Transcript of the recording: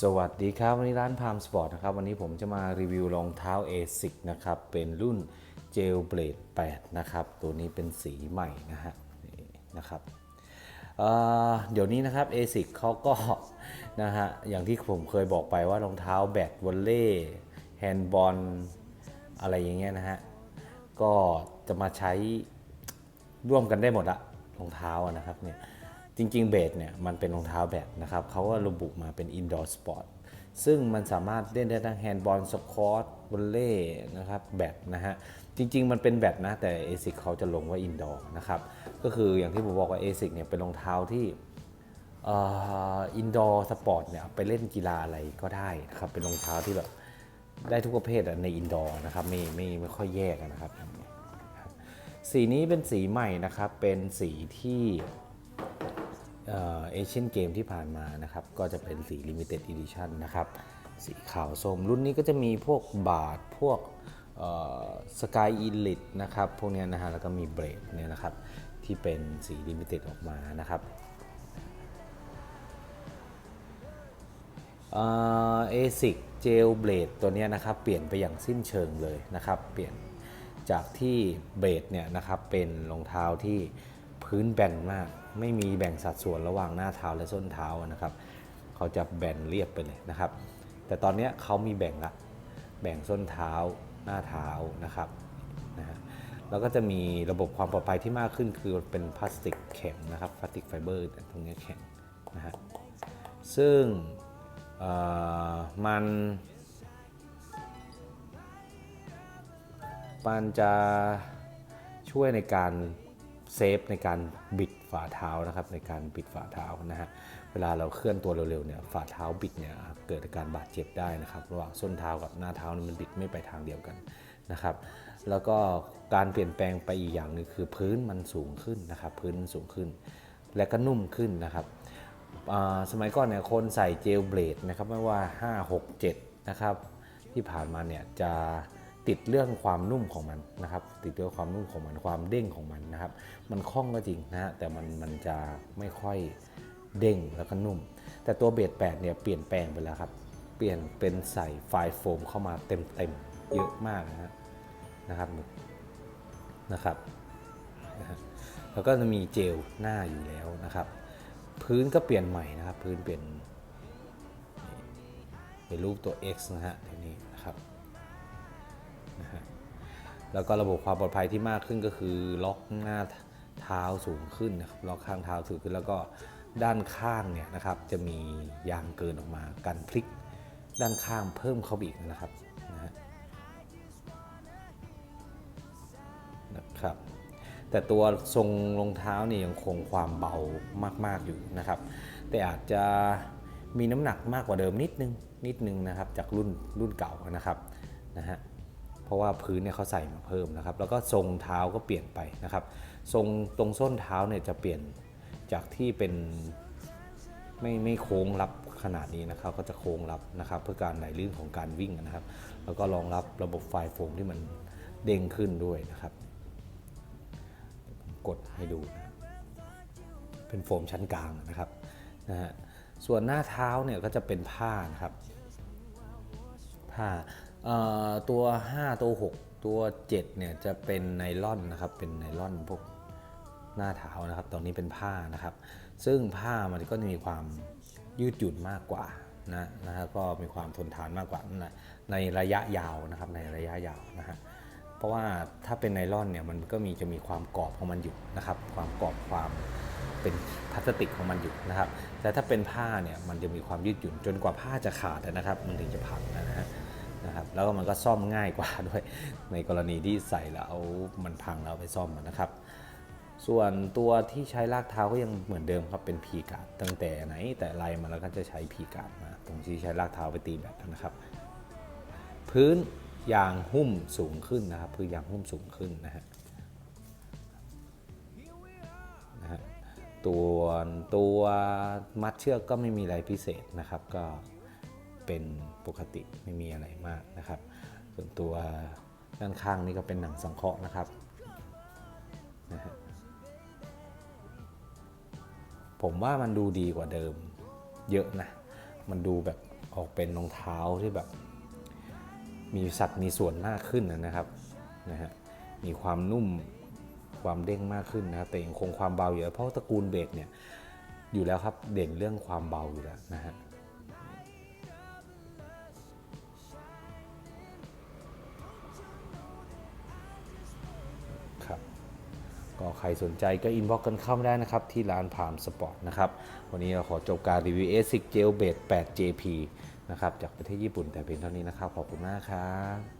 สวัสดีครับ วันนี้ร้านพามสปอร์ตนะครับ วันนี้ผมจะมารีวิวรองเท้า ASIC นะครับ เป็นรุ่น Gel Blade 8 นะครับ ตัวนี้เป็นสีใหม่นะฮะนี่นะครับเเดี๋ยวนี้นะครับ ASIC เขาก็นะฮะอย่างที่ผมเคยบอกไปว่ารองเท้าแบดวอลเล่แฮนด์บอลอะไรอย่างเงี้ยนะฮะก็จะมาใช้ร่วมกันได้หมดละรองเท้านะครับเนี่ย จริงๆเบสเนี่ยมันเป็นรองเท้าแบดนะครับเขาก็ระบุมาเป็นอินดอร์สปอร์ตซึ่งมันสามารถเล่นได้ทั้งแฮนด์บอลสควอตวอลเล่นะครับแบดนะฮะจริง ๆ มันเป็นแบดนะแต่ ASIC เขาจะลงว่าอินดอร์นะครับก็คืออย่างที่ผมบอกว่า ASIC เนี่ยเป็นรองเท้าที่อินดอร์สปอร์ตเนี่ยไปเล่นกีฬาอะไรก็ได้นะครับเป็นรองเท้าที่แบบได้ทุกประเภทในอินดอร์นะครับไม่ไม่ไม่ค่อยแยกนะครับ สีนี้เป็นสีใหม่นะครับเป็นสีที่ เอเชียนเกมที่ผ่านมานะครับ ก็จะเป็นสี Limited Edition นะครับ สีขาวส้มรุ่นนี้ก็จะมีพวกบาทพวกสกายอีลิทนะครับ พวกนี้นะฮะแล้วก็มีเบรดเนี่ยนะครับ ที่เป็นสี Limited ออกมานะครับเอซิกเจลเบลดตัวนี้นะครับเปลี่ยนไปอย่างสิ้นเชิงเลยนะครับ เปลี่ยนจากที่เบลดเนี่ยนะครับเป็นรองเท้าที่ พื้นแบนมาก ไม่มีแบ่งสัดส่วนระหว่างหน้าเท้าและส้นเท้านะครับ เขาจะแบนเรียบไปเลยนะครับ แต่ตอนนี้เขามีแบ่งละ แบ่งส้นเท้าหน้าเท้านะครับนะฮะแล้วก็จะมีระบบความปลอดภัยที่มากขึ้นคือเป็นพลาสติกแข็งนะครับพลาสติกไฟเบอร์ตรงเนี้ยแข็งนะฮะซึ่งเอ่อมันมันจะช่วยในการ เซฟในการบิดฝ่าเท้านะครับในการบิดฝ่าเท้านะฮะเวลาเราเคลื่อนตัวเร็วๆเนี่ยฝ่าเท้าบิดเนี่ยเกิดอาการบาดเจ็บได้นะครับระหว่างส้นเท้ากับหน้าเท้านี่มันบิดไม่ไปทางเดียวกันนะครับแล้วก็การเปลี่ยนแปลงไปอีกอย่างหนึงคือพื้นมันสูงขึ้นนะครับพื้นสูงขึ้น และก็นุ่มขึ้นนะครับสมัยก่อนเนี่ยคนใส่เจลเบลดนะครับไม่ว่า 5 6 7นะครับที่ผ่านมาเนี่ยจะ ติดเรื่องความนุ่มของมันนะครับ ติดเรื่องความนุ่มของมันความเด้งของมันนะครับ มันคล่องก็จริงนะฮะแต่มันมันจะไม่ค่อยเด้งแล้วก็นุ่ม แต่ตัวเบลด8เนี่ยเปลี่ยนแปลงไปแล้วครับ เปลี่ยนเป็นใส่ไฟล์โฟมเข้ามาเต็มๆเยอะมากนะฮะนะครับนะครับแล้วก็จะมีเจลหน้าอยู่แล้วนะครับ พื้นก็เปลี่ยนใหม่นะครับ พื้นเปลี่ยนเป็นรูปตัว X นะฮะทีนี้นะครับ แล้วก็ระบบความปลอดภัยที่มากขึ้นก็คือล็อกหน้าเท้าสูงขึ้นนะครับล็อกข้างเท้าสูงขึ้น แล้วก็ด้านข้างเนี่ยนะครับจะมียางเกินออกมากันพลิกด้านข้างเพิ่มเข้าไปอีกนะครับนะฮะนะครับ แต่ตัวทรงรองเท้าเนี่ยยังคงความเบามากๆอยู่นะครับ แต่อาจจะมีน้ำหนักมากกว่าเดิมนิดนึงนิดนึงนะครับจากรุ่นรุ่นเก่านะครับนะฮะ เพราะว่าพื้นเนี่ยเขาใส่มาเพิ่มนะครับ แล้วก็ทรงเท้าก็เปลี่ยนไปนะครับ ทรงตรงส้นเท้าเนี่ยจะเปลี่ยนจากที่เป็นไม่ไม่โค้งรับขนาดนี้นะครับ ก็จะโค้งรับนะครับ เพื่อการไหลลื่นของการวิ่งนะครับ แล้วก็รองรับระบบไฟโฟมที่มันเด้งขึ้นด้วยนะครับ กดให้ดูนะเป็นโฟมชั้นกลางนะครับนะฮะส่วนหน้าเท้าเนี่ยก็จะเป็นผ้านะครับผ้า ตัว 5 ตัว 6 ตัว 7 เนี่ยจะเป็นไนล่อนนะครับ เป็นไนล่อนพวกหน้าเท้านะครับ ตอนนี้เป็นผ้านะครับ ซึ่งผ้ามันก็จะมีความยืดหยุ่นมากกว่านะนะฮะก็มีความทนทานมากกว่านะในระยะยาวนะครับในระยะยาวนะฮะเพราะว่าถ้าเป็นไนล่อนเนี่ยมันก็มีจะมีความกรอบของมันอยู่นะครับ ความกรอบความเป็นพลาสติกของมันอยู่นะครับ แต่ถ้าเป็นผ้าเนี่ยมันจะมีความยืดหยุ่นจนกว่าผ้าจะขาดนะครับ มันถึงจะพังนะฮะ นะครับแล้วมันก็ซ่อมง่ายกว่าด้วย ในกรณีที่ใส่แล้วมันพังแล้วเอาไปซ่อมนะครับ ส่วนตัวที่ใช้ลากเท้าก็ยังเหมือนเดิมครับเป็นพีการ์ดตั้งแต่ไหนแต่ไรมาแล้วก็จะใช้พีการ์ดมา ตรงที่ใช้ลากเท้าไปตีแบตนะครับ พื้นยางหุ้มสูงขึ้นนะครับพื้นยางหุ้มสูงขึ้นนะฮะนะฮะตัวตัวมัดเชือกก็ไม่มีอะไรพิเศษนะครับก็ เป็นปกติไม่มีอะไรมากนะครับ ส่วนตัวด้านข้างนี่ก็เป็นหนังสังเคราะห์นะครับนะฮะผมว่ามันดูดีกว่าเดิมเยอะนะ มันดูแบบออกเป็นรองเท้าที่แบบ มีสัดมีส่วนมากขึ้นนะครับนะฮะมีความนุ่มความเด้งมากขึ้นนะครับแต่ยังคงความเบาอยู่เพราะตระกูลเบรกเนี่ยอยู่แล้วครับเด่นเรื่องความเบาอยู่แล้วนะฮะ ก็ใครสนใจก็อินบ็อกกันเข้ามาได้นะครับ ที่ร้านพามสปอร์ตนะครับ วันนี้เราขอจบการรีวิวเอสิกเจลเบด 8 JP นะครับ จากประเทศญี่ปุ่นแต่เพียงเท่านี้นะครับ ขอบคุณมากครับ